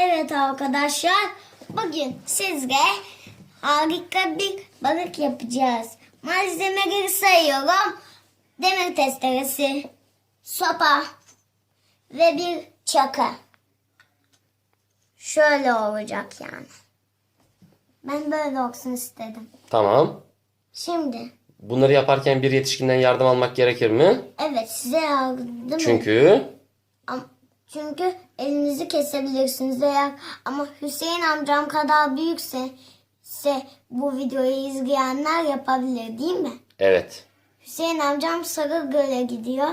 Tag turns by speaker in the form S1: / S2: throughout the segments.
S1: Evet arkadaşlar, bugün sizle harika bir balık yapacağız. Malzemeleri sayıyorum. Demir testeresi, sopa ve bir çaka. Şöyle olacak yani. Ben böyle olsun istedim.
S2: Tamam.
S1: Şimdi,
S2: Bunları yaparken bir yetişkinden yardım almak gerekir mi?
S1: evet size yardım
S2: Çünkü
S1: Am- Çünkü elinizi kesebilirsiniz eğer ama Hüseyin amcam kadar büyükse ise bu videoyu izleyenler yapabilir değil mi?
S2: evet.
S1: Hüseyin amcam Sarıgöl'e gidiyor.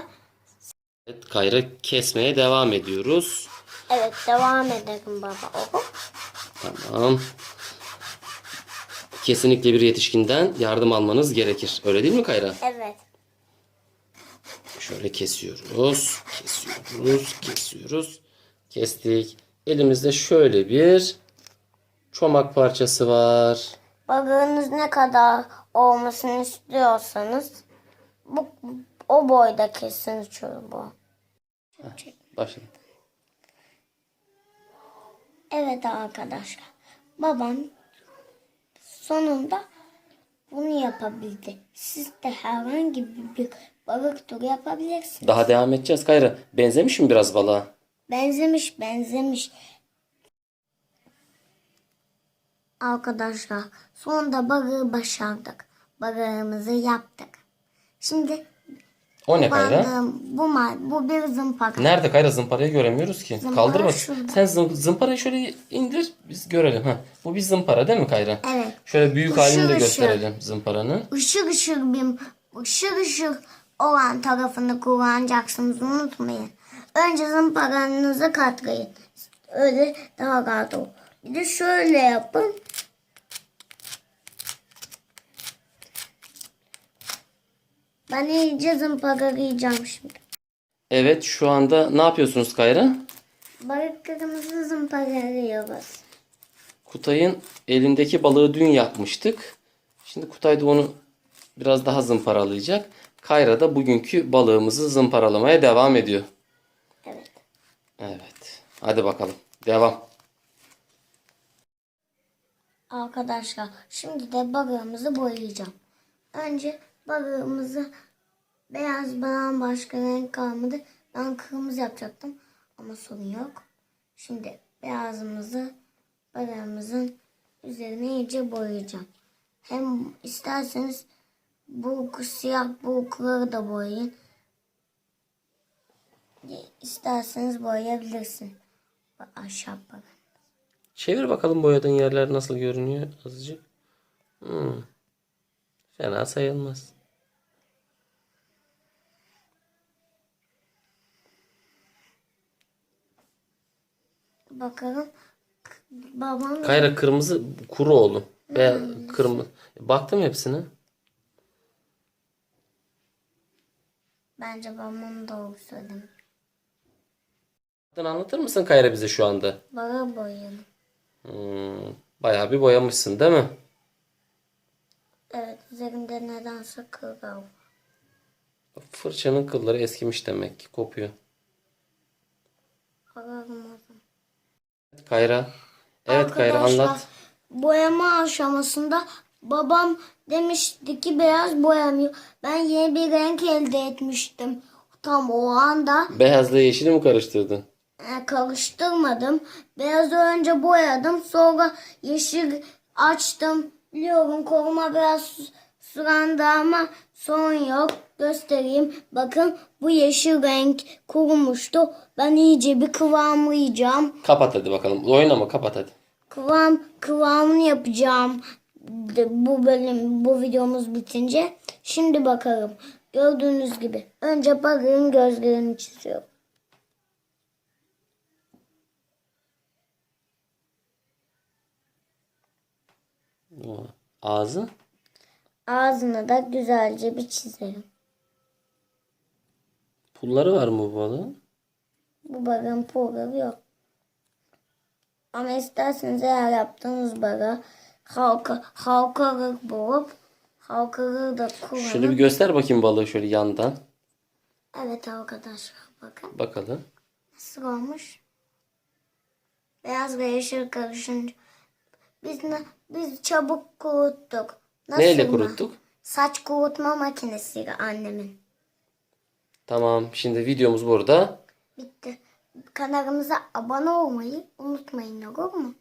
S2: Evet, Kayra kesmeye devam ediyoruz.
S1: Evet devam edelim baba. Oho.
S2: Tamam. Kesinlikle bir yetişkinden yardım almanız gerekir. Öyle değil mi Kayra?
S1: Evet.
S2: Şöyle kesiyoruz. Kesiyoruz. Kesiyoruz. Kestik. Elimizde şöyle bir çomak parçası var.
S1: Balığınız ne kadar olmasını istiyorsanız bu o boyda kesin çubuğu.
S2: Başlayalım.
S1: Evet arkadaşlar. Babam sonunda bunu yapabildi. Siz de herhangi bir balık turu yapabilirsiniz.
S2: Daha devam edeceğiz Kayra. Benzemiş mi biraz balığa?
S1: Benzemiş benzemiş. Arkadaşlar sonunda balığı başardık. Balığımızı yaptık. Şimdi
S2: O ne Kayra?
S1: bandığım bu, bu bir zımpara.
S2: Nerede Kayra zımparayı göremiyoruz ki.
S1: Zımpara
S2: Kaldır bak.
S1: şurada.
S2: Sen zım- zımparayı şöyle indir biz görelim. Ha. Bu bir zımpara değil mi Kayra?
S1: Evet.
S2: Şöyle büyük halini de
S1: ışıl.
S2: gösterelim zımparanın.
S1: Işık ışık bir ışık ışık olan tarafını kullanacaksınız unutmayın. Önce zımparanızı katlayın. Öyle daha rahat olur. Bir de şöyle yapın. Ben iyice zımparalayacağım şimdi.
S2: Evet şu anda ne yapıyorsunuz Kayra?
S1: Balıklarımızı zımparalıyoruz.
S2: Kutay'ın elindeki balığı dün yapmıştık. Şimdi Kutay da onu biraz daha zımparalayacak. Kayra da bugünkü balığımızı zımparalamaya devam ediyor.
S1: Evet.
S2: Evet. Hadi bakalım. Devam.
S1: Arkadaşlar şimdi de balığımızı boyayacağım. Önce balığımızı beyaz balığın başka renk kalmadı. Ben kırmızı yapacaktım ama sorun yok. Şimdi beyazımızı balığımızın üzerine iyice boyayacağım. Hem isterseniz bu siyah bulukları da boyayın. İsterseniz boyayabilirsin. Aşağı bakın.
S2: Çevir bakalım boyadığın yerler nasıl görünüyor azıcık. Hmm. Fena sayılmaz.
S1: Bakalım. Babam
S2: Kayra kırmızı kuru oğlum. Ve kırmızı. Baktım hepsine.
S1: bence babam doğru söylemiş.
S2: Anlatır mısın Kayra bize şu anda?
S1: Balığı boyayalım.
S2: Hmm. Bayağı bir boyamışsın değil mi?
S1: Evet üzerinde nedense kıl var.
S2: Fırçanın kılları eskimiş demek ki kopuyor.
S1: Alalım o zaman.
S2: Kayra. Evet Kayra anlat.
S1: Boyama aşamasında babam demişti ki beyaz boyamıyor. Ben yeni bir renk elde etmiştim. Tam o anda
S2: Beyazla yeşili mi karıştırdın?
S1: e, karıştırmadım. Beyazı önce boyadım. Sonra yeşil açtım. Biliyorum koruma biraz sulandı ama sorun yok. Göstereyim. Bakın bu yeşil renk kurumuştu. Ben iyice bir kıvamlayacağım.
S2: Kapat hadi bakalım. Oynama kapat hadi.
S1: Kıvam kıvamını yapacağım. Bu bölüm bu videomuz bitince. Şimdi bakalım. Gördüğünüz gibi. Önce balığın gözlerini çiziyorum.
S2: O, Ağzı.
S1: Ağzını da güzelce bir çizelim.
S2: Pulları var mı bu balığın?
S1: Bu balığın pulları yok. Ama isterseniz eğer yaptığınız balığı halka, halkalık bulup halkalığı da kullanıp.
S2: Şöyle bir göster bakayım balığı şöyle yandan.
S1: Evet arkadaşlar bakın
S2: Bakalım.
S1: nasıl olmuş. beyaz ve yeşil karışınca biz ne, biz çabuk kuruttuk. Nasıl
S2: Neyle
S1: mı?
S2: kuruttuk?
S1: Saç kurutma makinesiyle annemin.
S2: Tamam. Şimdi videomuz burada.
S1: Bitti. Kanalımıza abone olmayı unutmayın olur mu?